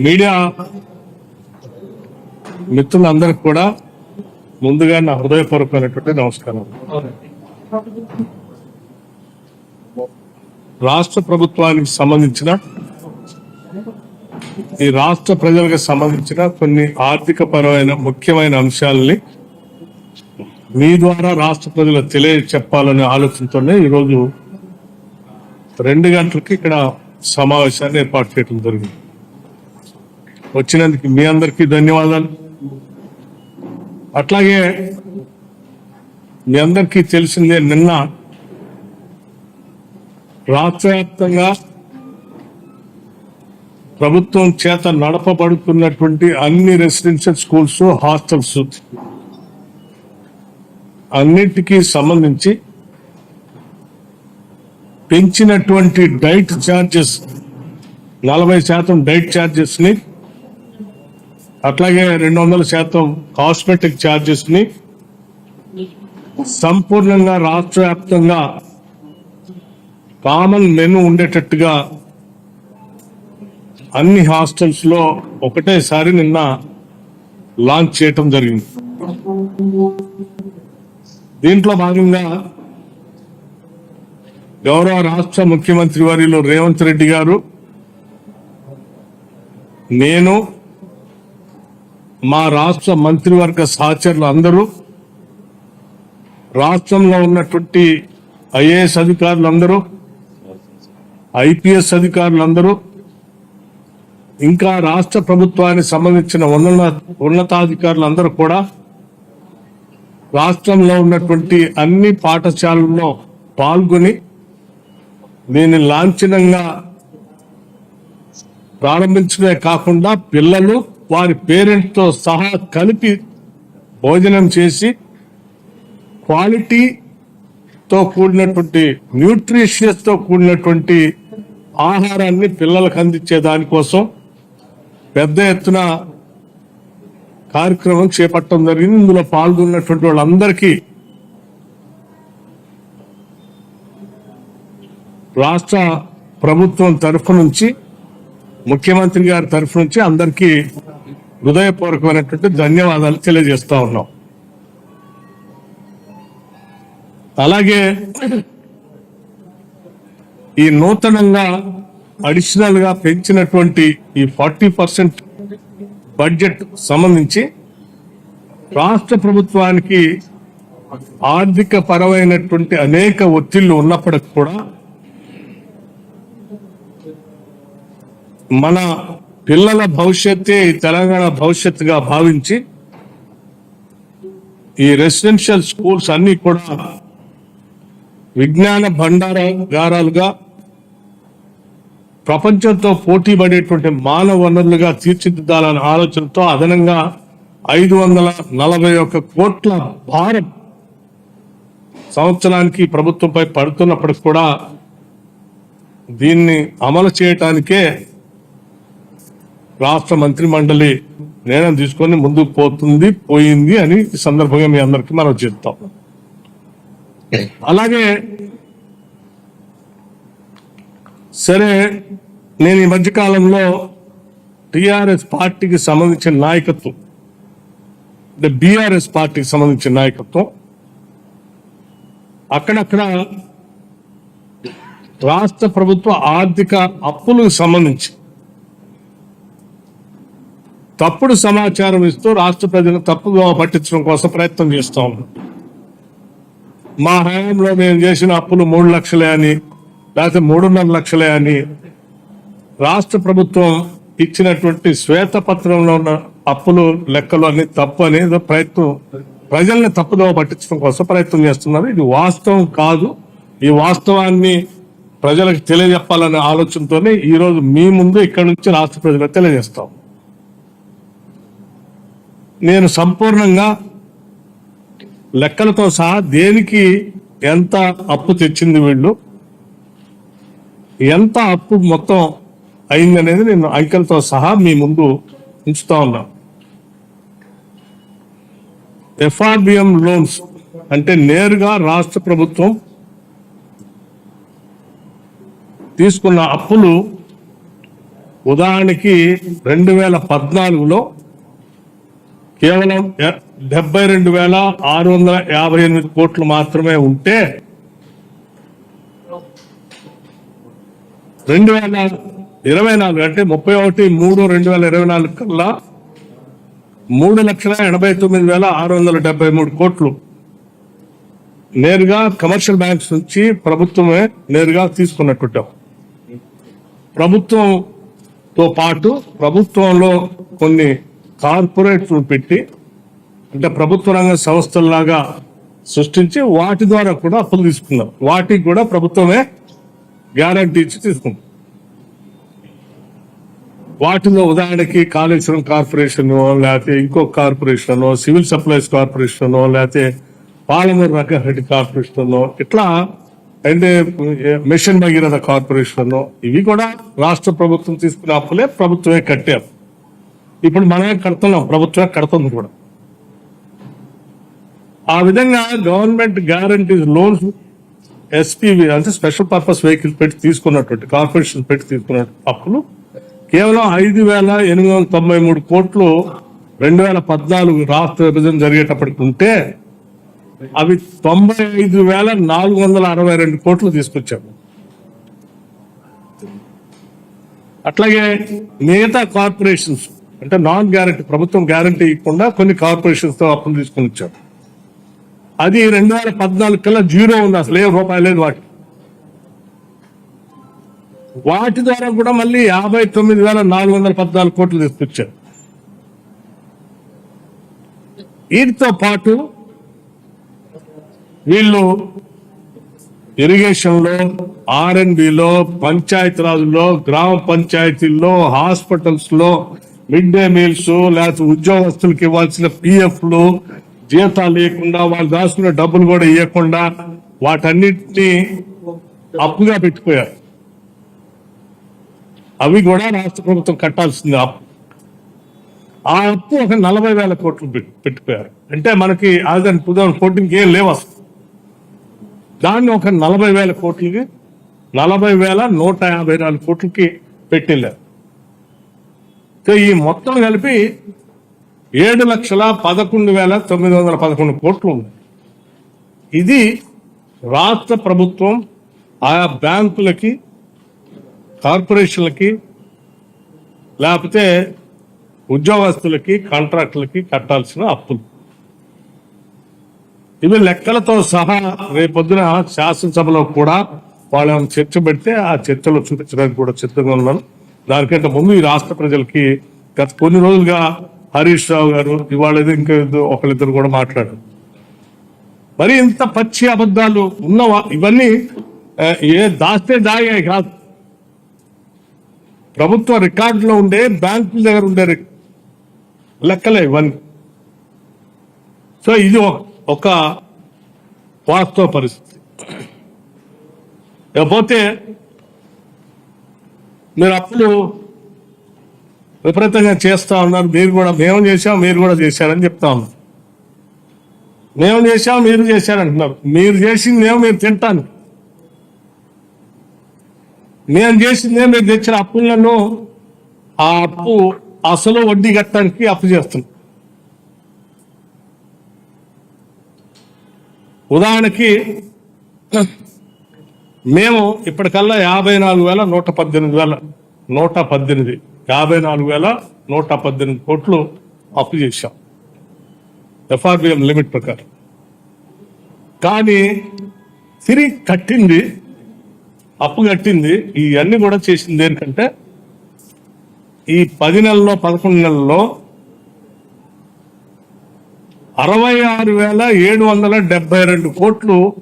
Media మిత్రులందరికీ కూడా ముందుగా నా హృదయపూర్వకమైనటువంటి నమస్కారం. రాష్ట్ర ప్రభుత్వానికి సంబంధించిన ఈ రాష్ట్ర ప్రజలకు సంబంధించిన కొన్ని ఆర్థిక పరమైన ముఖ్యమైన అంశాలని మీ ద్వారా రాష్ట్ర ప్రజలకు తెలియ చెప్పాలనే ఆలోచనతోనే ఈరోజు రెండు గంటలకి ఇక్కడ సమావేశాన్ని ఏర్పాటు చేయడం జరిగింది. వచ్చినందుకు మీ అందరికీ ధన్యవాదాలు. అట్లాగే మీ అందరికీ తెలిసిందే నిన్న రాష్ట్ర వ్యాప్తంగా ప్రభుత్వం చేత నడపబడుతున్నటువంటి అన్ని రెసిడెన్షియల్ స్కూల్స్ హాస్టల్స్ అన్నిటికీ సంబంధించి పెంచినటువంటి డైట్ ఛార్జెస్ నలభై శాతం డైట్ ఛార్జెస్ని అట్లాగే రెండు వందల శాతం కాస్మెటిక్ ఛార్జెస్ని సంపూర్ణంగా రాష్ట్ర వ్యాప్తంగా కామన్ మెను ఉండేటట్టుగా అన్ని హాస్టల్స్లో ఒకటేసారి నిన్న లాంచ్ చేయటం జరిగింది. దీంట్లో భాగంగా గౌరవ రాష్ట్ర ముఖ్యమంత్రి వారిలో రేవంత్ రెడ్డి గారు నేను మా రాష్ట్ర మంత్రివర్గ సహచరులు అందరూ రాష్ట్రంలో ఉన్నటువంటి ఐఏఎస్ అధికారులందరూ ఐపీఎస్ అధికారులందరూ ఇంకా రాష్ట్ర ప్రభుత్వానికి సంబంధించిన ఉన్నతాధికారులందరూ కూడా రాష్ట్రంలో ఉన్నటువంటి అన్ని పాఠశాలల్లో పాల్గొని దీన్ని లాంఛనంగా ప్రారంభించడమే కాకుండా పిల్లలు వారి పేరెంట్తో సహా కలిపి భోజనం చేసి క్వాలిటీతో కూడినటువంటి న్యూట్రిషియస్తో కూడినటువంటి ఆహారాన్ని పిల్లలకు అందించే దానికోసం పెద్ద ఎత్తున కార్యక్రమం చేపట్టడం జరిగింది. ఇందులో పాల్గొన్నటువంటి వాళ్ళందరికీ రాష్ట్ర ప్రభుత్వం తరఫు నుంచి ముఖ్యమంత్రి గారి తరఫు నుంచి అందరికీ హృదయపూర్వకమైనటువంటి ధన్యవాదాలు తెలియజేస్తా ఉన్నాం. అలాగే ఈ నూతనంగా అడిషనల్గా పెంచినటువంటి ఈ ఫార్టీ పర్సెంట్ బడ్జెట్ సంబంధించి రాష్ట్ర ప్రభుత్వానికి ఆర్థిక పరమైనటువంటి అనేక ఒత్తిళ్ళు ఉన్నప్పటికి కూడా మన పిల్లల భవిష్యత్తే ఈ తెలంగాణ భవిష్యత్తుగా భావించి ఈ రెసిడెన్షియల్ స్కూల్స్ అన్ని కూడా విజ్ఞాన భండారాగారాలుగా ప్రపంచంతో పోటీ పడేటువంటి మానవ వనరులుగా తీర్చిదిద్దాలనే ఆలోచనతో అదనంగా ఐదు వందల నలభై ఒక్క కోట్ల భారం సంవత్సరానికి ప్రభుత్వంపై పడుతున్నప్పటికి కూడా దీన్ని అమలు చేయటానికే రాష్ట్ర మంత్రి మండలి నిర్ణయం తీసుకొని ముందుకు పోతుంది పోయింది అని ఈ సందర్భంగా మీ అందరికీ మనం చెప్తాం. అలాగే సరే నేను ఈ మధ్య కాలంలో టిఆర్ఎస్ పార్టీకి సంబంధించిన నాయకత్వం అంటే బీఆర్ఎస్ పార్టీకి సంబంధించిన నాయకత్వం అక్కడక్కడ రాష్ట్ర ప్రభుత్వ ఆర్థిక అప్పులకు సంబంధించి తప్పుడు సమాచారం ఇస్తూ రాష్ట్ర ప్రజలు తప్పుగా పట్టించడం కోసం ప్రయత్నం చేస్తాం మా హయాంలో మేము చేసిన అప్పులు మూడు లక్షలే అని లేకపోతే మూడున్నర లక్షలే అని రాష్ట్ర ప్రభుత్వం ఇచ్చినటువంటి శ్వేతపత్రంలో ఉన్న అప్పులు లెక్కలు అన్ని తప్పు అనేది ప్రయత్నం ప్రజల్ని తప్పుదోవ పట్టించడం కోసం ప్రయత్నం చేస్తున్నారు. ఇది వాస్తవం కాదు. ఈ వాస్తవాన్ని ప్రజలకు తెలియజెప్పాలనే ఆలోచనతోనే ఈరోజు మీ ముందు ఇక్కడ నుంచి రాష్ట్ర ప్రజలకు తెలియజేస్తాం. నేను సంపూర్ణంగా లెక్కలతో సహా దేనికి ఎంత అప్పు తెచ్చింది వీళ్ళు? ఎంత అప్పు మొత్తం అయిందనేది నేను అంకెలతో సహా మీ ముందు ఉంచుతా ఉన్నా. ఎఫ్ఆర్బిఎం లోన్స్ అంటే నేరుగా రాష్ట్ర ప్రభుత్వం తీసుకున్న అప్పులు ఉదాహరణకి రెండు వేల పద్నాలుగులో కేవలం డెబ్బై రెండు వేల ఆరు వందల యాభై ఎనిమిది కోట్లు మాత్రమే ఉంటే రెండు వేల ఇరవై నాలుగు అంటే ముప్పై ఒకటి మూడు రెండు వేల ఇరవై నాలుగు కల్లా మూడు లక్షల ఎనభై తొమ్మిది వేల ఆరు వందల డెబ్బై మూడు కోట్లు నేరుగా కమర్షియల్ బ్యాంక్స్ నుంచి ప్రభుత్వమే నేరుగా తీసుకున్నట్టు ప్రభుత్వంతో పాటు ప్రభుత్వంలో కొన్ని కార్పొరేట్ పెట్టి అంటే ప్రభుత్వ రంగ సంస్థల్లాగా సృష్టించి వాటి ద్వారా కూడా అప్పులు తీసుకున్నాం. వాటికి కూడా ప్రభుత్వమే గ్యారంటీ ఇచ్చి తీసుకుంది. వాటిలో ఉదాహరణకి కాళేశ్వరం కార్పొరేషన్ లేకపోతే ఇంకో కార్పొరేషన్ సివిల్ సప్లైస్ కార్పొరేషన్ లేకపోతే పాలమూరు రంగారెడ్డి కార్పొరేషన్ ఇట్లా అంటే మిషన్ భగీరథ కార్పొరేషన్ ఇవి కూడా రాష్ట్ర ప్రభుత్వం తీసుకున్న అప్పులే ప్రభుత్వమే కట్టారు ఇప్పుడు మనమే కడుతున్నాం ప్రభుత్వమే కడుతుంది కూడా. ఆ విధంగా గవర్నమెంట్ గ్యారంటీస్ లోన్స్ ఎస్పీవి అంటే స్పెషల్ పర్పస్ వెహికల్ పెట్టి తీసుకున్నటువంటి కార్పొరేషన్ పెట్టి తీసుకున్న అప్పులు కేవలం ఐదు వేల ఎనిమిది వందల తొంభై మూడు కోట్లు రెండు వేల పద్నాలుగు రాష్ట్ర విభజన జరిగేటప్పటికి ఉంటే అవి తొంభై ఐదు వేల నాలుగు వందల అరవై రెండు కోట్లు తీసుకొచ్చాము. అట్లాగే మిగతా కార్పొరేషన్స్ అంటే నాన్ గ్యారంటీ ప్రభుత్వం గ్యారంటీ ఇవ్వకుండా కొన్ని కార్పొరేషన్స్తో అప్పులు తీసుకుని వచ్చారు. అది రెండు వేల పద్నాలుగు కల్లా జీరో ఉంది అసలు ఏ రూపాయి లేదు వాటి వాటి ద్వారా కూడా మళ్ళీ యాభై తొమ్మిది వేల నాలుగు వందల పద్నాలుగు కోట్లు తీసుకొచ్చారు. వీటితో పాటు వీళ్ళు ఇరిగేషన్లో ఆర్ అండ్ రాజులో గ్రామ పంచాయతీల్లో హాస్పిటల్స్లో మిడ్ డే మీల్స్ లేకపోతే ఉద్యోగస్తులకు ఇవ్వాల్సిన పిఎఫ్లు జీతాలు ఇవ్వకుండా వాళ్ళు దాచుకున్న డబ్బులు కూడా ఇవ్వకుండా వాటన్నింటినీ అప్పుగా పెట్టిపోయారు అవి కూడా రాష్ట్ర ప్రభుత్వం కట్టాల్సింది అప్పు. ఆ అప్పు ఒక నలభై వేల కోట్లు పెట్- పెట్టిపోయారు అంటే మనకి ఆగన్ టూ థౌసండ్ ఫోర్టీన్కి ఏం లేవు అసలు. దాన్ని ఒక నలభై వేల కోట్లకి నలభై వేల నూట యాభై నాలుగు కోట్లకి పెట్టిల్లారు. సో ఈ మొత్తం కలిపి ఏడు లక్షల పదకొండు వేల తొమ్మిది వందల పదకొండు కోట్లు ఉంది ఇది రాష్ట్ర ప్రభుత్వం ఆయా బ్యాంకులకి కార్పొరేషన్లకి లేకపోతే ఉద్యోగస్తులకి కాంట్రాక్టులకి కట్టాల్సిన అప్పులు. ఇవి లెక్కలతో సహా రేపొద్దున శాసనసభలో కూడా వాళ్ళని చర్చ పెడితే ఆ చర్చలో చూపించడానికి కూడా సిద్ధంగా ఉన్నాను. దానికంటే ముందు ఈ రాష్ట్ర ప్రజలకి గత కొన్ని రోజులుగా హరీష్ రావు గారు ఇవాళ ఇంకా ఏదో ఒకళ్ళిద్దరు కూడా మాట్లాడారు. మరి ఇంత పచ్చి అబద్ధాలు ఉన్నవా ఇవన్నీ ఏ దాస్తే దాగాయి కాదు. ప్రభుత్వ రికార్డులో ఉండే బ్యాంకుల దగ్గర ఉండే లెక్కలే ఇవన్నీ. సో ఇది ఒక- వాస్తవ పరిస్థితి. లేకపోతే మీరు అప్పులు విపరీతంగా చేస్తా ఉన్నారు. మీరు కూడా మేము చేసాం మీరు కూడా చేశారని చెప్తా ఉన్నారు. మేము చేసాం మీరు చేశారంటున్నారు. మీరు చేసిందేమో మీరు తింటాను. మేము చేసిందే మీరు తెచ్చిన అప్పులను ఆ అప్పు అసలు వడ్డీ కట్టడానికి అప్పు చేస్తున్నాం. ఉదాహరణకి మేము ఇప్పటికల్లా యాభై నాలుగు వేల నూట పద్దెనిమిది వేల నూట పద్దెనిమిది యాభై నాలుగు వేల నూట పద్దెనిమిది కోట్లు అప్పు చేశాం. ఎఫ్ఆర్బిఎం లిమిట్ ప్రకారం. కానీ తిరిగి కట్టింది అప్పు కట్టింది ఇవన్నీ కూడా చేసింది ఏంటంటే ఈ పది నెలల్లో పదకొండు నెలల్లో అరవై ఆరు వేల ఏడు వందల డెబ్బై రెండు కోట్లు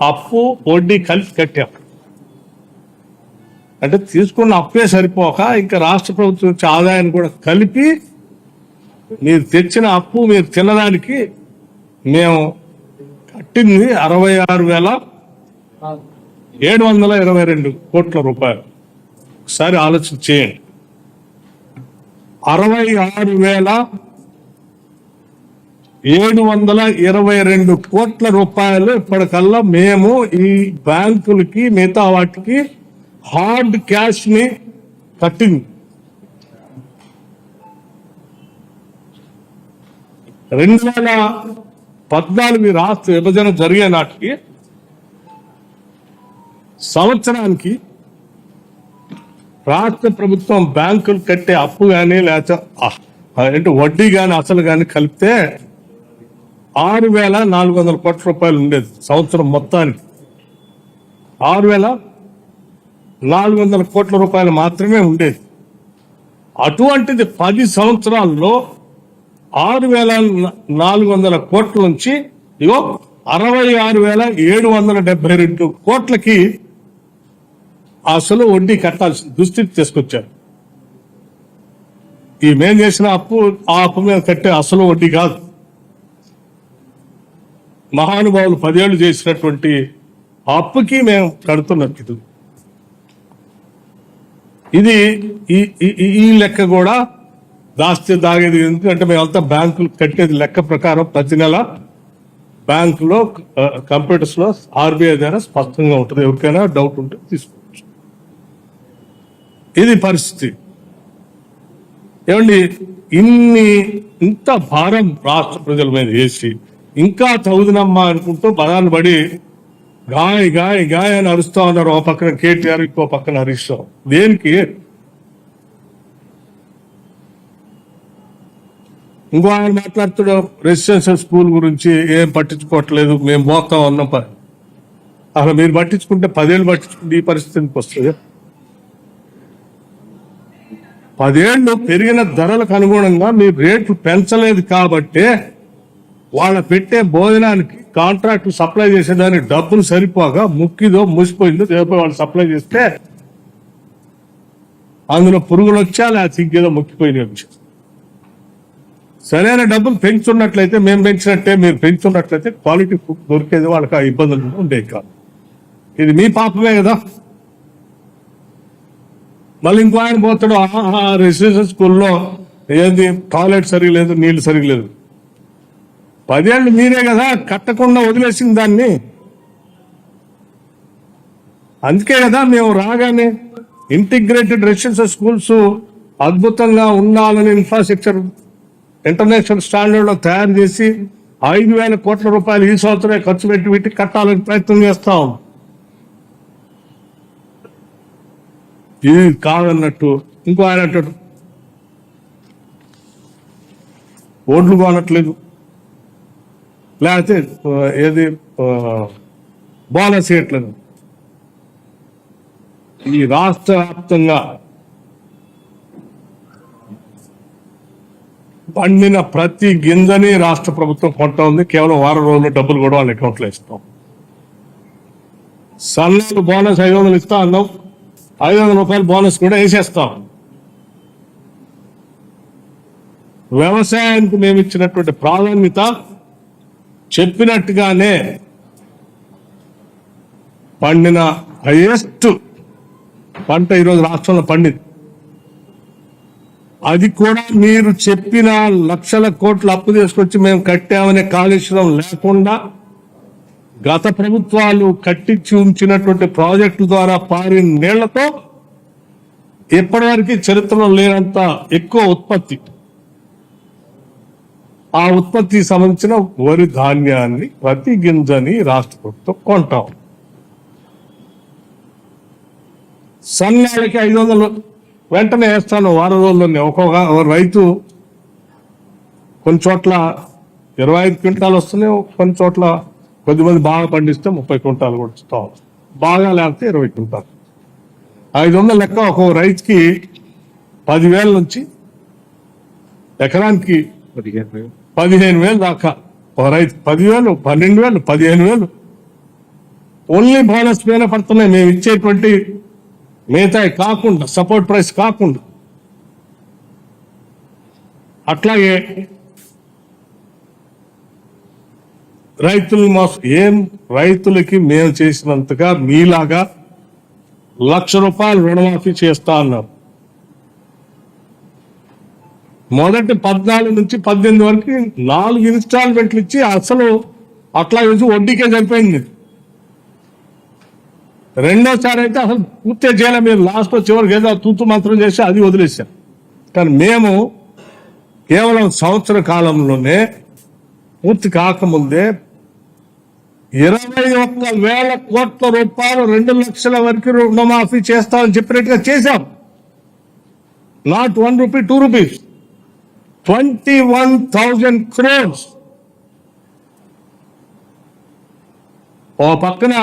అప్పు వడ్డీ కలిపి కట్టాం. అంటే తీసుకున్న అప్పే సరిపోక ఇంకా రాష్ట్ర ప్రభుత్వం నుంచి ఆదాయాన్ని కూడా కలిపి మీరు తెచ్చిన అప్పు మీరు తినడానికి మేము కట్టింది అరవై ఆరు వేల ఏడు వందల ఇరవై రెండు కోట్ల రూపాయలు. ఒకసారి ఆలోచన చేయండి. అరవై ఆరు వేల ఏడు వందల ఇరవై రెండు కోట్ల రూపాయలు ఇప్పటికల్లా మేము ఈ బ్యాంకులకి మిగతా వాటికి హార్డ్ క్యాష్ని కట్టింది. రెండు వేల పద్నాలుగు రాష్ట్ర విభజన జరిగే నాటికి సంవత్సరానికి రాష్ట్ర ప్రభుత్వం బ్యాంకులు కట్టే అప్పు కానీ లేకపోతే అంటే వడ్డీ కానీ అసలు కానీ కలిపితే ఆరు వేల నాలుగు వందల కోట్ల రూపాయలు ఉండేది సంవత్సరం మొత్తానికి. ఆరు వేల నాలుగు వందల కోట్ల రూపాయలు మాత్రమే ఉండేది. అటువంటిది పది సంవత్సరాల్లో ఆరు వేల నాలుగు వందల కోట్ల నుంచి ఇగో అరవై ఆరు వేల ఏడు వందల డెబ్బై రెండు కోట్లకి అసలు వడ్డీ కట్టాల్సిన దుస్థితి తీసుకొచ్చారు. ఈ మేం చేసిన అప్పు ఆ అప్పు మీద కట్టే అసలు వడ్డీ కాదు. మహానుభావులు పదేళ్ళు చేసినటువంటి అప్పుకి మేము కడుతున్నాం ఇది. ఇది ఈ ఈ- లెక్క కూడా దాస్తే దాగేది ఎందుకంటే మేమంతా బ్యాంకులు కట్టేది లెక్క ప్రకారం ప్రతి నెల బ్యాంకులో కంప్యూటర్స్లో ఆర్బీఐ ద్వారా స్పష్టంగా ఉంటుంది. ఎవరికైనా డౌట్ ఉంటే తీసుకోవచ్చు. ఇది పరిస్థితి. ఏమండి ఇన్ని ఇంత భారం రాష్ట్ర ప్రజల మీద వేసి ఇంకా చదువునమ్మా అనుకుంటూ బలాన్ని పడి గాయ గాయ గాయ అని అరుస్తా ఉన్నారు ఓ పక్కన కేటీఆర్ ఇంకో పక్కన హరీష్ రావు. దేనికి? ఇంకో ఆయన మాట్లాడుతాడు రెసిడెన్షియల్ స్కూల్ గురించి ఏం పట్టించుకోవట్లేదు మేము పోతాం ఉన్నాం పని అసలు మీరు పట్టించుకుంటే పదేళ్ళు పట్టించుకుంటే ఈ పరిస్థితికి వస్తుంది. పదేళ్ళు పెరిగిన ధరలకు అనుగుణంగా మీరు రేట్లు పెంచలేదు కాబట్టే వాళ్ళ పెట్టే భోజనానికి కాంట్రాక్ట్ సప్లై చేసేదానికి డబ్బులు సరిపోగా ముక్కిదో మూసిపోయిందో రేపు వాళ్ళు సప్లై చేస్తే అందులో పురుగులు వచ్చా లేదా ఇంకేదో ముక్కిపోయినాయి సరైన డబ్బులు పెంచున్నట్లయితే మేము పెంచినట్టే మీరు పెంచున్నట్లయితే క్వాలిటీ ఫుడ్ దొరికేది వాళ్ళకి ఆ ఇబ్బందులు ఉండేవి కాదు. ఇది మీ పాపమే కదా. మళ్ళీ ఇంకో ఆయన పోతాడు ఆహా రెసిడెన్షియల్ స్కూల్లో ఏంది? టాయిలెట్ సరిగ్లేదు నీళ్ళు సరిగా లేదు. పదేళ్ళు మీరే కదా కట్టకుండా వదిలేసింది దాన్ని. అందుకే కదా మేము రాగానే ఇంటిగ్రేటెడ్ రెసిడెన్షియల్ స్కూల్స్ అద్భుతంగా ఉండాలని ఇన్ఫ్రాస్ట్రక్చర్ ఇంటర్నేషనల్ స్టాండర్డ్లో తయారు చేసి ఐదు వేల కోట్ల రూపాయలు ఈ సంవత్సరమే ఖర్చు పెట్టి పెట్టి కట్టాలని ప్రయత్నం చేస్తాం. ఇది కాదన్నట్టు ఇంకో ఆయన అంటాడు ఓట్లు కొనట్లేదు లేకపోతే ఏది బోనస్ సీట్లను. ఈ రాష్ట్ర వ్యాప్తంగా పండిన ప్రతి గింజని రాష్ట్ర ప్రభుత్వం కొంటా ఉంది. కేవలం వారం రోజుల్లో డబ్బులు కూడా వాళ్ళ అకౌంట్లో ఇస్తాం సన్నలు బోనస్ ఐదు వందలు ఇస్తా అన్నాం. ఐదు వందల రూపాయలు బోనస్ కూడా వేసేస్తాం. వ్యవసాయానికి మేము ఇచ్చినటువంటి ప్రాధాన్యత చెప్పినట్టుగానే పండిన హైయెస్ట్ పంట ఈరోజు రాష్ట్రంలో పండింది. అది కూడా మీరు చెప్పిన లక్షల కోట్ల అప్పు తీసుకొచ్చి మేము కట్టామనే కాళేశ్వరం లేకుండా గత ప్రభుత్వాలు కట్టించి ఉంచినటువంటి ప్రాజెక్టు ద్వారా పారిన నీళ్ళతో ఇప్పటివరకు చరిత్రలో లేనంత ఎక్కువ ఉత్పత్తి. ఆ ఉత్పత్తికి సంబంధించిన వరి ధాన్యాన్ని ప్రతి గింజని రాష్ట్ర ప్రభుత్వం కొంటాం. సన్నాళ్ళకి ఐదు వందలు వెంటనే వేస్తాను. వారం రోజుల్లోనే. ఒక్కొక్క ఒక రైతు కొన్ని చోట్ల ఇరవై ఐదు క్వింటాలు వస్తున్నాయి. కొన్ని చోట్ల కొద్దిమంది బాగా పండిస్తే ముప్పై క్వింటాలు కూడా ఇస్తాం. బాగా లేకపోతే ఇరవై క్వింటాలు. ఐదు వందల లెక్క ఒక్కొక్క రైతుకి పదివేల నుంచి ఎకరానికి పదిహేను వేలు. దాకా. రైతు పదివేలు పన్నెండు వేలు పదిహేను వేలు. ఓన్లీ బోనస్ మీద పడుతున్నాయి. మేము ఇచ్చేటువంటి మిగతా కాకుండా సపోర్ట్ ప్రైస్ కాకుండా. అట్లాగే రైతులు మా ఏం రైతులకి మేము చేసినంతగా మీలాగా లక్ష రూపాయలు రుణమాఫీ చేస్తా అన్నారు. మొదటి పద్నాలుగు నుంచి పద్దెనిమిది వరకు నాలుగు ఇన్స్టాల్మెంట్లు ఇచ్చి అసలు అట్లా వేసి వడ్డీకే సరిపోయింది. రెండోసారి అయితే అసలు పూర్తి చేయలే మీరు లాస్ట్ చివరికి ఏదో తూతు మంత్రం చేసి అది వదిలేశారు కానీ మేము కేవలం సంవత్సర కాలంలోనే పూర్తి కాకముందే ఇరవై ఒక్క వేల కోట్ల రూపాయలు రెండు లక్షల వరకు రుణమాఫీ చేస్తామని చెప్పినట్టుగా చేశాం. Not one rupee two rupees. Twenty one thousand crores ఓ పక్కన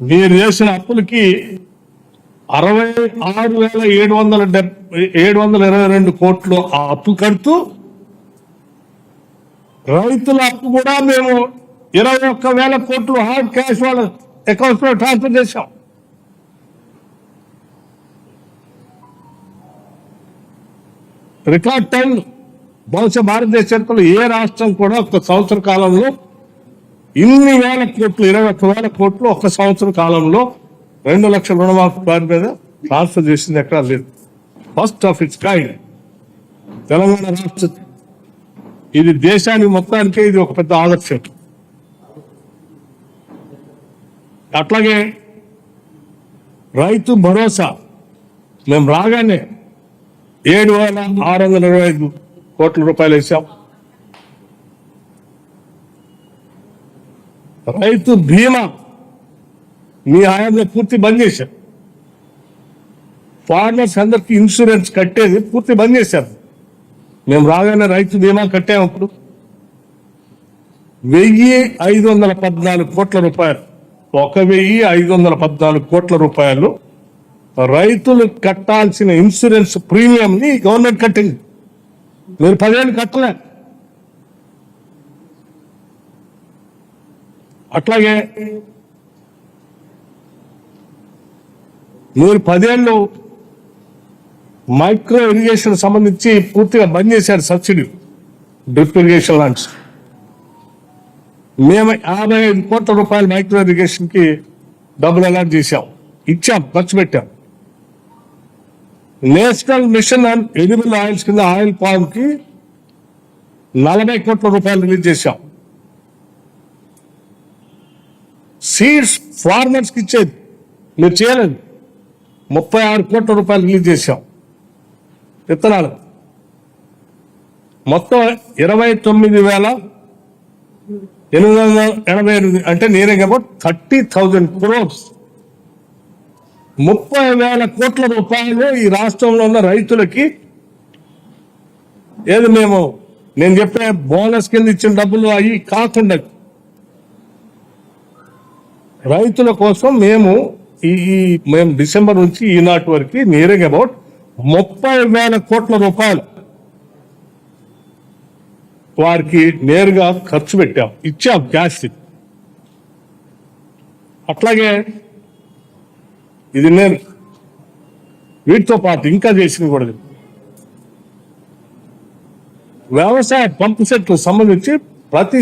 మీరు చేసిన అప్పులకి అరవై ఆరు వేల ఏడు వందల డెబ్బై ఏడు వందల ఇరవై రెండు కోట్లు ఆ అప్పు కడుతూ రైతుల అప్పు కూడా మేము ఇరవై ఒక్క వేల కోట్లు హార్డ్ క్యాష్ వాళ్ళ అకౌంట్లో ట్రాన్స్ఫర్ చేశాం. రికార్డ్ టైం బహుశా భారతదేశ చరిత్రలో ఏ రాష్ట్రం కూడా ఒక సంవత్సర కాలంలో ఇన్ని వేల కోట్లు ఇరవై ఒక్క వేల కోట్లు ఒక సంవత్సర కాలంలో రెండు లక్షల రుణమాఫీ వారి మీద ట్రాన్స్ఫర్ చేసింది ఎక్కడా లేదు. First of its kind Telangana రాష్ట్ర ఇది దేశానికి మొత్తానికే ఇది ఒక పెద్ద ఆదర్శం. అట్లాగే రైతు భరోసా. మేము రాగానే ఏడు వేల ఆరు వందల ఇరవై ఐదు కోట్ల రూపాయలు వేసాం రైతు బీమా మీ ఆయన పూర్తి బంద్ చేశారు. ఫార్మర్స్ అందరికి ఇన్సూరెన్స్ కట్టేది పూర్తి బంద్ చేశారు. మేము రాగానే రైతు బీమా కట్టాము అప్పుడు. వెయ్యి ఐదు వందల పద్నాలుగు కోట్ల రూపాయలు. ఒక వెయ్యి ఐదు వందల పద్నాలుగు కోట్ల రూపాయలు రైతులు కట్టాల్సిన ఇన్సూరెన్స్ ప్రీమియంని గవర్నమెంట్ కట్టింది. మీరు పదేళ్ళు కట్టలే. అట్లాగే మీరు పదేళ్ళు మైక్రో ఇరిగేషన్ సంబంధించి పూర్తిగా బంద్ చేశారు సబ్సిడీ. డ్రిప్ ఇరిగేషన్ లాంటి. మేము యాభై ఐదు కోట్ల రూపాయలు మైక్రో ఇరిగేషన్కి డబ్బులు అలాట్ చేశాం. ఇచ్చాం ఖర్చు పెట్టాం. National mission on edible oils కింద ఆయిల్ పామ్కి నలభై కోట్ల రూపాయలు రిలీజ్ చేశాం. సీడ్స్ ఫార్మర్స్కి ఇచ్చేది. మీరు చేయలేదు. ముప్పై ఆరు కోట్ల రూపాయలు రిలీజ్ చేశాం. విత్తనాలు. మొత్తం ఇరవై తొమ్మిది వేల ఎనిమిది వందల ఎనభై ఎనిమిది అంటే నేనే కాబట్టి థర్టీ థౌజండ్ క్రోర్స్. ముప్పై వేల కోట్ల రూపాయలు ఈ రాష్ట్రంలో ఉన్న రైతులకి. ఏది మేము నేను చెప్పే బోనస్ కింద ఇచ్చిన డబ్బులు అవి కాకుండా రైతుల కోసం మేము ఈ మేము డిసెంబర్ నుంచి ఈనాటి వరకు నియరింగ్ అబౌట్ ముప్పై వేల కోట్ల రూపాయలు వారికి నేరుగా ఖర్చు పెట్టాం ఇచ్చాం క్యాష్. అట్లాగే ఇది నేను వీటితో పాటు ఇంకా చేసింది కూడా వ్యవసాయ పంపు సెట్లు సంబంధించి ప్రతి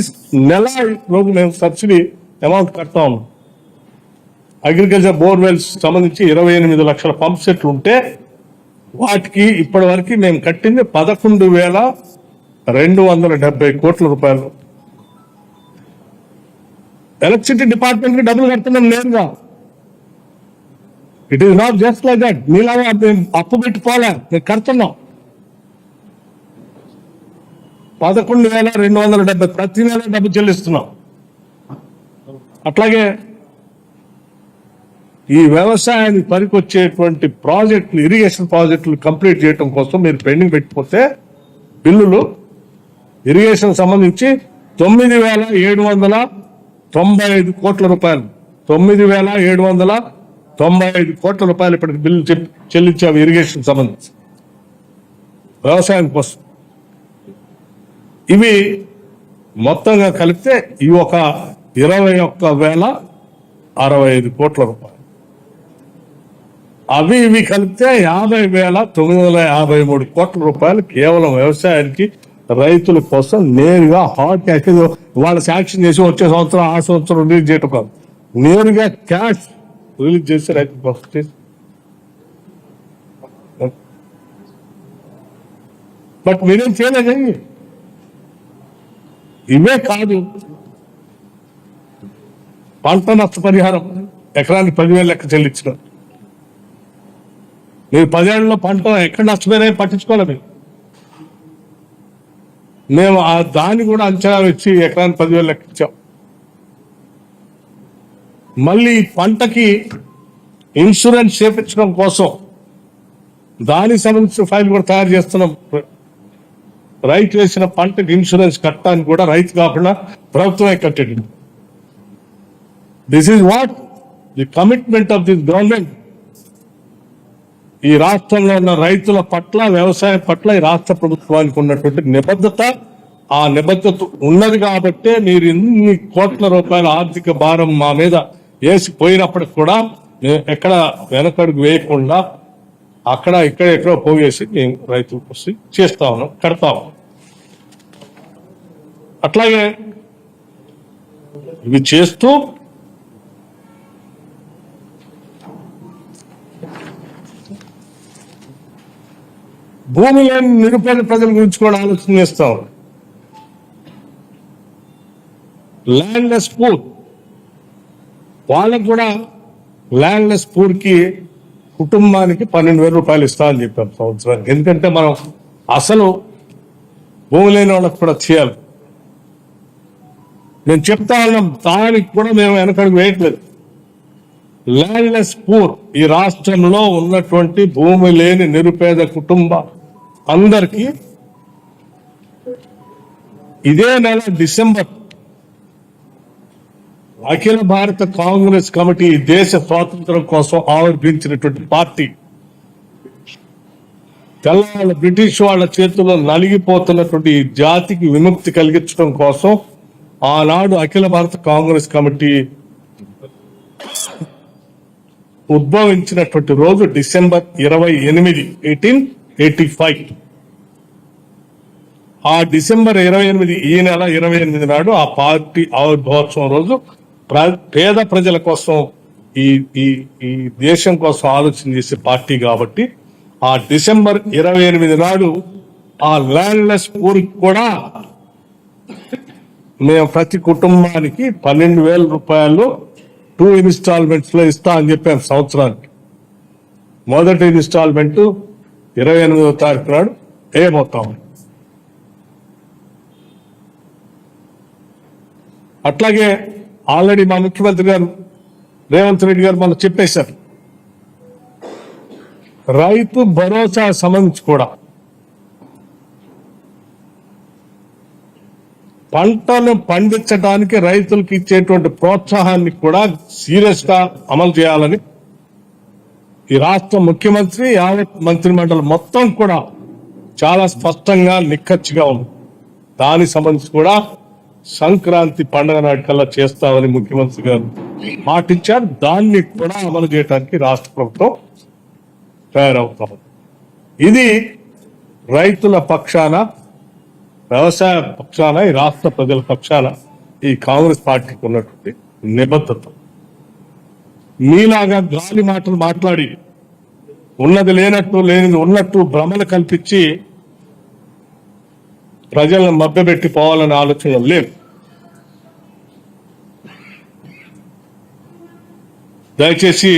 నెల రోజు మేము సబ్సిడీ అమౌంట్ కడతా ఉన్నాం. అగ్రికల్చర్ బోర్వెల్స్ సంబంధించి ఇరవై ఎనిమిది లక్షల పంప్ సెట్లు ఉంటే వాటికి ఇప్పటి వరకు మేము కట్టింది పదకొండు వేల రెండు వందల డెబ్బై కోట్ల రూపాయలు. ఎలక్ట్రిసిటీ డిపార్ట్మెంట్కి డబ్బులు కడుతున్నాం నేరుగా. It is not just like that మీలాగా మేము అప్పు పెట్టుకోవాలా? మేము కడుతున్నాం. పదకొండు వేల రెండు వందల డెబ్బై ప్రతి నెల డబ్బు చెల్లిస్తున్నాం. అట్లాగే ఈ వ్యవసాయానికి పనికొచ్చేటువంటి ప్రాజెక్టులు ఇరిగేషన్ ప్రాజెక్టులు కంప్లీట్ చేయడం కోసం మీరు పెండింగ్ పెట్టిపోతే బిల్లులు ఇరిగేషన్ సంబంధించి తొమ్మిది వేల ఏడు వందల తొంభై ఐదు కోట్ల రూపాయలు. తొమ్మిది వేల ఏడు వందల తొంభై ఐదు కోట్ల రూపాయలు ఇప్పటికి బిల్లు చెప్- ఇరిగేషన్ సంబంధించి. వ్యవసాయం కోసం ఇవి మొత్తంగా కలిపితే ఈ ఒక ఇరవై ఒక్క వేల అరవై ఐదు కోట్ల రూపాయలు. అవి ఇవి కలిపితే యాభై వేల తొమ్మిది వందల యాభై మూడు కోట్ల రూపాయలు కేవలం వ్యవసాయానికి రైతుల కోసం నేరుగా హాట్ క్యాష్ వాళ్ళు వాళ్ళ శాంక్షన్ చేసి వచ్చే సంవత్సరం ఆ సంవత్సరం రిలీజ్ చేయటం కాదు నేరుగా క్యాష్ రిలీజ్ చేసి రైతు కోసం చేసి బట్ మీరేం చేయలేదండి ఇవే కాదు. పంట నష్టపరిహారం. ఎకరానికి పదివేలు లెక్క చెల్లించిన. మీరు పదేళ్ళలో పంట ఎక్కడ నష్టపోయినా పట్టించుకోవాలి మీరు. మేము ఆ దాన్ని కూడా అంచనా వచ్చి ఎకరానికి పదివేలు లెక్కించాం మళ్ళీ పంటకి ఇన్సూరెన్స్ చేపించడం కోసం దానికి సంబంధించిన ఫైల్ కూడా తయారు చేస్తున్నాం. రైతు వేసిన పంటకి ఇన్సూరెన్స్ కట్టడానికి కూడా రైతు కాకుండా ప్రభుత్వమే కట్టేది. This is what the commitment of this government ఈ రాష్ట్రంలో ఉన్న రైతుల పట్ల వ్యవసాయం పట్ల ఈ రాష్ట్ర ప్రభుత్వానికి ఉన్నటువంటి నిబద్ధత ఆ నిబద్ధత ఉన్నది కాబట్టే మీరు ఇన్ని కోట్ల రూపాయల ఆర్థిక భారం మా మీద వేసి పోయినప్పటికి కూడా మేము ఎక్కడ వెనకడుగు వేయకుండా అక్కడ ఇక్కడ ఎక్కడో పోగేసి మేము రైతులకు వస్తే చేస్తా ఉన్నాం కడతా ఉన్నాం. అట్లాగే ఇవి చేస్తూ భూమి లేని నిరుపేద ప్రజల గురించి కూడా ఆలోచన చేస్తాం ల్యాండ్లెస్ పూర్ వాళ్ళకు కూడా ల్యాండ్లెస్ పూర్కి కుటుంబానికి పన్నెండు వేల రూపాయలు ఇస్తామని చెప్పాం సంవత్సరానికి. ఎందుకంటే మనం అసలు భూమి లేని వాళ్ళకి కూడా చేయాలి. నేను చెప్తా ఉన్నాం దానికి కూడా మేము వెనకడుగు వేయట్లేదు. ల్యాండ్లెస్ పూర్ ఈ రాష్ట్రంలో ఉన్నటువంటి భూమి లేని నిరుపేద కుటుంబ అందరికీ ఇదే నెల డిసెంబర్ అఖిల భారత కాంగ్రెస్ కమిటీ దేశ స్వాతంత్రం కోసం ఆవిర్భించినటువంటి పార్టీ. తెల్లవాళ్ళ బ్రిటిష్ వాళ్ళ చేతుల్లో నలిగిపోతున్నటువంటి జాతికి విముక్తి కలిగించడం కోసం ఆనాడు అఖిల భారత కాంగ్రెస్ కమిటీ ఉద్భవించినటువంటి రోజు డిసెంబర్ ఇరవై ఎనిమిది ఎయిటీన్ ఎయిటీ ఫైవ్. ఆ డిసెంబర్ ఇరవై ఎనిమిది ఈ నెల ఇరవై ఎనిమిది నాడు ఆ పార్టీ ఆవిర్భావోత్సవం రోజు పేద ప్రజల కోసం ఈ ఈ ఈ దేశం కోసం ఆలోచన చేసే పార్టీ కాబట్టి ఆ డిసెంబర్ ఇరవై ఎనిమిది నాడు ఆ ల్యాండ్లెస్ ఊరికి కూడా మేము ప్రతి కుటుంబానికి పన్నెండు వేల రూపాయలు టూ ఇన్స్టాల్మెంట్స్లో ఇస్తా అని చెప్పాం సంవత్సరానికి. మొదటి ఇన్స్టాల్మెంట్ ఇరవై ఎనిమిదవ తారీఖు నాడు వేయబోతాం అట్లాగే ఆల్రెడీ మా ముఖ్యమంత్రి గారు రేవంత్ రెడ్డి గారు మనం చెప్పేశారు. రైతు భరోసా సంబంధించి కూడా పంటను పండించడానికి రైతులకు ఇచ్చేటువంటి ప్రోత్సాహాన్ని కూడా సీరియస్గా అమలు చేయాలని ఈ రాష్ట్ర ముఖ్యమంత్రి యావత్ మంత్రిమండలి మొత్తం కూడా చాలా స్పష్టంగా నిక్కచ్చిగా ఉంది. దానికి సంబంధించి కూడా సంక్రాంతి పండుగ నాటికల్లా చేస్తామని ముఖ్యమంత్రి గారు మాటిచ్చారు. దాన్ని కూడా అమలు చేయడానికి రాష్ట్ర ప్రభుత్వం తయారవుతాం. ఇది రైతుల పక్షాన వ్యవసాయ పక్షాన ఈ రాష్ట్ర ప్రజల పక్షాన ఈ కాంగ్రెస్ పార్టీకి ఉన్నటువంటి నిబద్ధత. మీలాగా గాలి మాటలు మాట్లాడి ఉన్నది లేనట్టు లేనిది ఉన్నట్టు భ్రమలు కల్పించి ప్రజలను మభ్యపెట్టి పోవాలనే ఆలోచన లేదు. దయచేసి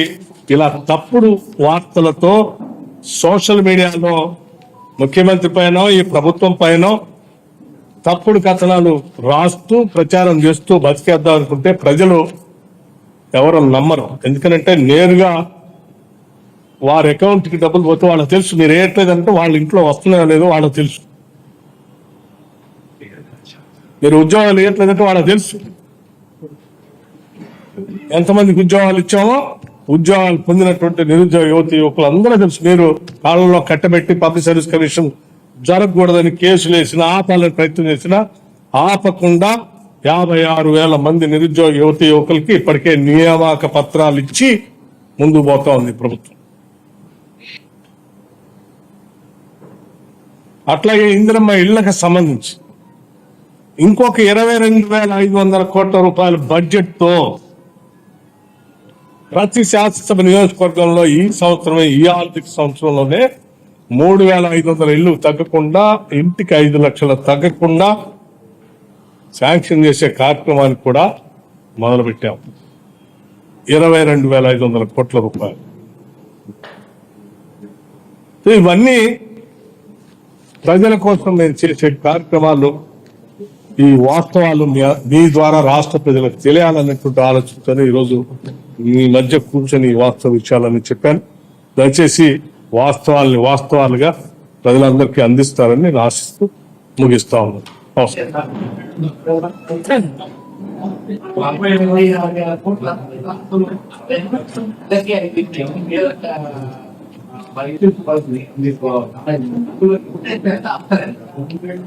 ఇలా తప్పుడు వార్తలతో సోషల్ మీడియాలో ముఖ్యమంత్రి పైన ఈ ప్రభుత్వం పైన తప్పుడు కథనాలు రాస్తూ ప్రచారం చేస్తూ బతికేద్దాం అనుకుంటే ప్రజలు ఎవరు నమ్మరు. ఎందుకంటే నేరుగా వారి అకౌంట్కి డబ్బులు పోతే వాళ్ళకి తెలుసు మీరు వేయట్లేదంటే వాళ్ళ ఇంట్లో వస్తున్నాయో లేదో వాళ్ళకి తెలుసు. మీరు ఉద్యోగాలు ఇవ్వట్లేదంటే వాళ్ళకి తెలుసు. ఎంతమందికి ఉద్యోగాలు ఇచ్చామో ఉద్యోగాలు పొందినటువంటి నిరుద్యోగ యువతి యువకులు అందరూ తెలుసు. మీరు కాలంలో కట్టబెట్టి పబ్లిక్ సర్వీస్ కమిషన్ జరగకూడదని కేసులు వేసినా ఆపాలని ప్రయత్నం చేసినా ఆపకుండా యాభై ఆరు వేల మంది నిరుద్యోగ యువతి యువకులకి ఇప్పటికే నియామక పత్రాలు ఇచ్చి ముందుకు పోతా ఉంది ప్రభుత్వం. అట్లాగే ఇందిరమ్మ ఇళ్ళకు సంబంధించి ఇంకొక ఇరవై రెండు వేల ఐదు వందల కోట్ల రూపాయల బడ్జెట్తో ప్రతి శాసనసభ నియోజకవర్గంలో ఈ సంవత్సరం ఈ ఆర్థిక సంవత్సరంలోనే మూడు వేల ఐదు వందల ఇల్లు తగ్గకుండా ఇంటికి ఐదు లక్షలు తగ్గకుండా శాంక్షన్ చేసే కార్యక్రమాన్ని కూడా మొదలుపెట్టాం. ఇరవై రెండు వేల ఐదు వందల కోట్ల రూపాయలు. ఇవన్నీ ప్రజల కోసం మేము చేసే కార్యక్రమాలు ఈ వాస్తవాలు మీ- ద్వారా రాష్ట్ర ప్రజలకు తెలియాలన్నటువంటి ఆలోచనతో ఈరోజు మీ మధ్య కూర్చొని వాస్తవ విషయాలని చెప్పాను. దయచేసి వాస్తవాల్ని వాస్తవాలుగా ప్రజలందరికీ అందిస్తారని నేను ఆశిస్తూ ముగిస్తా ఉన్నాను. నమస్కారం.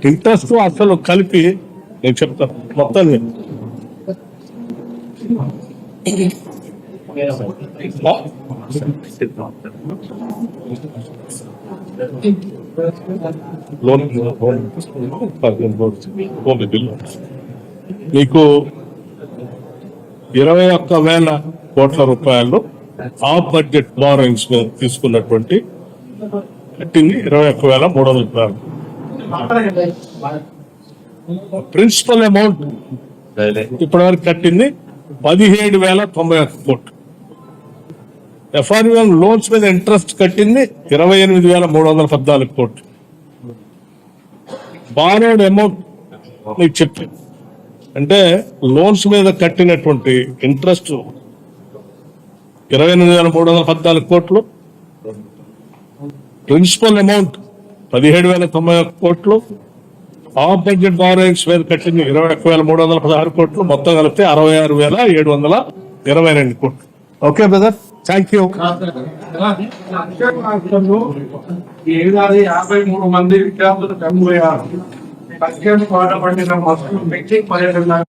ఇంట్రెస్ట్ అసలు కలిపి నేను చెప్తాను మొత్తం లోన్ లోన్ బిల్లు మీకు ఇరవై ఒక్క వేల కోట్ల రూపాయలు ఆఫ్ బడ్జెట్ బారోయింగ్స్ తీసుకున్నటువంటి కట్టింది ఇరవై ఒక్క వేల మూడు వందల రూపాయలు. ప్రిన్సిపల్ అమౌంట్ ఇప్పటివరకు కట్టింది పదిహేడు వేల తొంభై ఒక్క కోట్లు. ఎఫ్ఆర్ఎం లోన్స్ మీద ఇంట్రెస్ట్ కట్టింది ఇరవై ఎనిమిది వేల మూడు వందల పద్నాలుగు కోట్లు. బారోడ్ అమౌంట్ మీకు చెప్పి అంటే లోన్స్ మీద కట్టినటువంటి ఇంట్రెస్ట్ ఇరవై ఎనిమిది వేల మూడు వందల పద్నాలుగు కోట్లు. ప్రిన్సిపల్ అమౌంట్ పదిహేడు వేల తొంభై ఒక్క కోట్లు. ఆఫ్ బడ్జెట్ బారోయింగ్స్ మీద కట్టింది ఇరవై ఒక్క వేల మూడు వందల పదహారు కోట్లు మొత్తం కలిపితే అరవై ఆరు వేల ఏడు వందల ఇరవై రెండు కోట్లు. Okay brother. థ్యాంక్ యూ ఏడాది యాభై మూడు మంది విద్యార్థులు చనిపోయారు. పాట పడిన